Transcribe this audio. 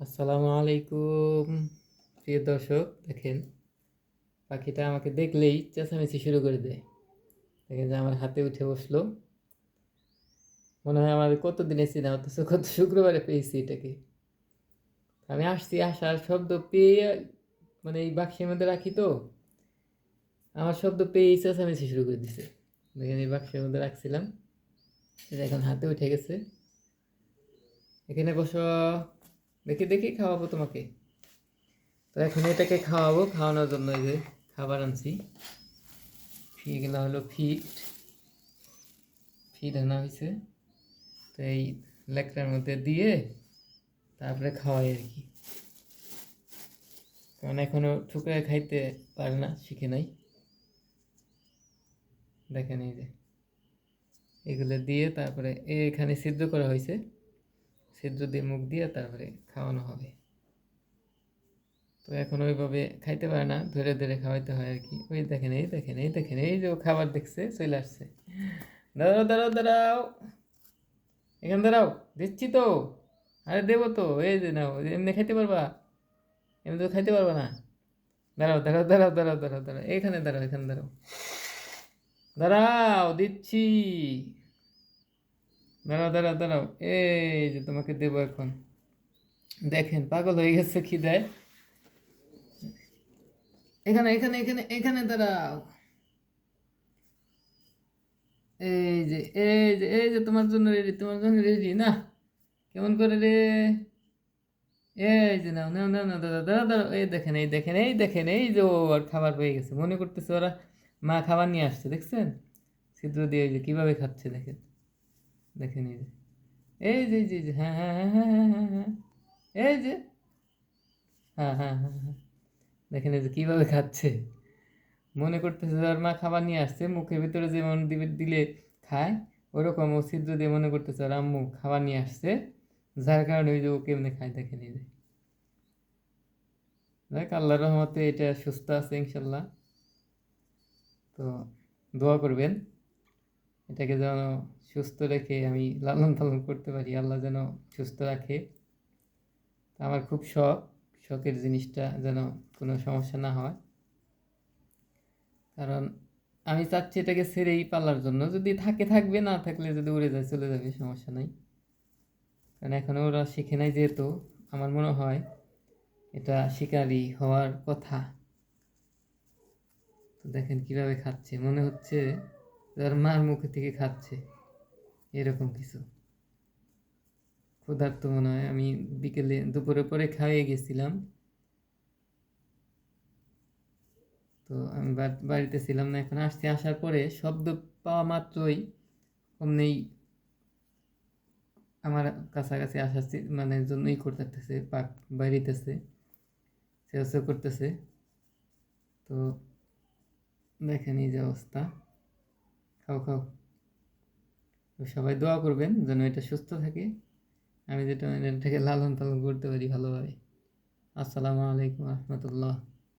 আসসালামু আলাইকুম। প্রিয় দর্শক, দেখেন, পাখিটা আমাকে দেখলেই চেঁচামেচি শুরু করে দেয়। দেখেন যে আমার হাতে উঠে বসল। মনে হয় আমার কতদিন এসেছি না অথচ কত শুক্রবারে পেয়েছি এটাকে। আমি আসছি, আসার শব্দ পেয়ে মানে এই বাক্সের মধ্যে রাখি তো। আমার শব্দ পেয়েই চেঁচামেচি শুরু করে দিছে। দেখেন এই বাক্সের মধ্যে রাখছিলাম। এটা এখন হাতে উঠে গেছে। এখানে বসো। দেখি দেখি খাওয়াবো তোমাকে। তো এখন এটাকে খাওয়াবো, খাওয়ানোর জন্য এই যে খাবার আনছি। এগুলো হলো ফিট। ফিট আনা হয়েছে। তো এই লেকটার মধ্যে দিয়ে তারপরে খাওয়াই আর কি। কারণ এখনও ঠুকরে খাইতে পারে না, শিখে নাই। দেখেন এই যে। এগুলো দিয়ে তারপরে এখানে সিদ্ধ করা হয়েছে। সিদ্ধ দিয়ে মুখ দিয়ে তারপরে খাওয়ানো হবে। তো এখন ওইভাবে খাইতে পারে না ধরে ধরে খাওয়াইতে হয় আর কি ওই দেখেন, এই দেখেন এই দেখেন, এই যে খাবার দেখছে, চলে আসছে। দাঁড়াও দাঁড়াও দাঁড়াও। এখানে দাঁড়াও, দিচ্ছি তো। আরে দেবো তো, এই যে নাও, এমনি খাইতে পারবা? এমনি তো খাইতে পারবা না। দাঁড়াও দাঁড়াও দাঁড়াও দাঁড়াও দাঁড়াও দাঁড়াও। এখানে দাঁড়াও এখানে দাঁড়াও। দাঁড়াও, দিচ্ছি। দাঁড়াও দাঁড়াও দাঁড়াও। এই যে তোমাকে দেবো এখন। দেখেন, পাগল হয়ে গেছে কি দেয় এখানে এখানে এখানে এখানে দাঁড়াও। এই যে এই যে এই যে তোমার জন্য রেডি তোমার জন্য রেডি না? কেমন করে রে? এই যে নাও নাও নাও নাও, দাদা দাদা দাঁড়াও এই দেখেন এই দেখেন এই দেখেন, এই যে ও আর খাবার পেয়ে গেছে। মনে করতেছে ওরা মা খাবার নিয়ে আসছে, দেখছেন? ছিদ্র দিয়ে যে কীভাবে খাচ্ছে, দেখেন। দেখেন এই যে এই যে এই যে হ্যাঁ হ্যাঁ হ্যাঁ হ্যাঁ হ্যাঁ হ্যাঁ এই যে হ্যাঁ হ্যাঁ হ্যাঁ হ্যাঁ দেখেন যে কীভাবে খাচ্ছে মনে করতেছে ওর মা খাবার নিয়ে আসছে মুখের ভিতরে যেমন দিলে খায় ওরকম ও ছিদ্র দিয়ে মনে করতেছে ওর আম্মু খাবার নিয়ে আসছে যার কারণে ওই যে ও কেমনে খায় দেখে নিয়ে যে দেখ আল্লাহ রহমতে এটা সুস্থ আছে ইনশাল্লাহ তো দোয়া করবেন এটাকে যেন সুস্থ রেখে আমি লালন পালন করতে পারি, আল্লাহ যেন সুস্থ রাখে। আমার খুব শখ, শখের জিনিসটা যেন কোনো সমস্যা না হয়। কারণ আমি চাচ্ছি এটাকে ছেড়েই পালার জন্য। যদি থাকে, থাকবে, না থাকলে যদি উড়ে যায়, চলে যাবে, সমস্যা নাই। কারণ এখনও ওরা শিখে নাই যেহেতু, আমার মনে হয় এটা শিকারি হওয়ার কথা। তো দেখেন কীভাবে খাচ্ছে। মনে হচ্ছে তার মার মুখে থেকে খাচ্ছে। এরকম কিছু। ক্ষুধার্ত মনে হয়। আমি বিকেলে দুপুরে পরে খাইয়ে গেছিলাম। তো আমি বাড়িতে ছিলাম না। এখন আসছি। আসার পরে শব্দ পাওয়া মাত্রই অমনি আমার কাছাকাছি আসার মানে জন্যই করতেছে, পাক বাইরিতেছে সে করতেছে। তো দেখেন এই যে অবস্থা। খাও খাও। সবাই দোয়া করবেন যেন এটা সুস্থ থাকে। আমি যেটা থেকে লালন পালন করতে পারি ভালোভাবে। আসসালামু আলাইকুম রহমতুল্লাহ।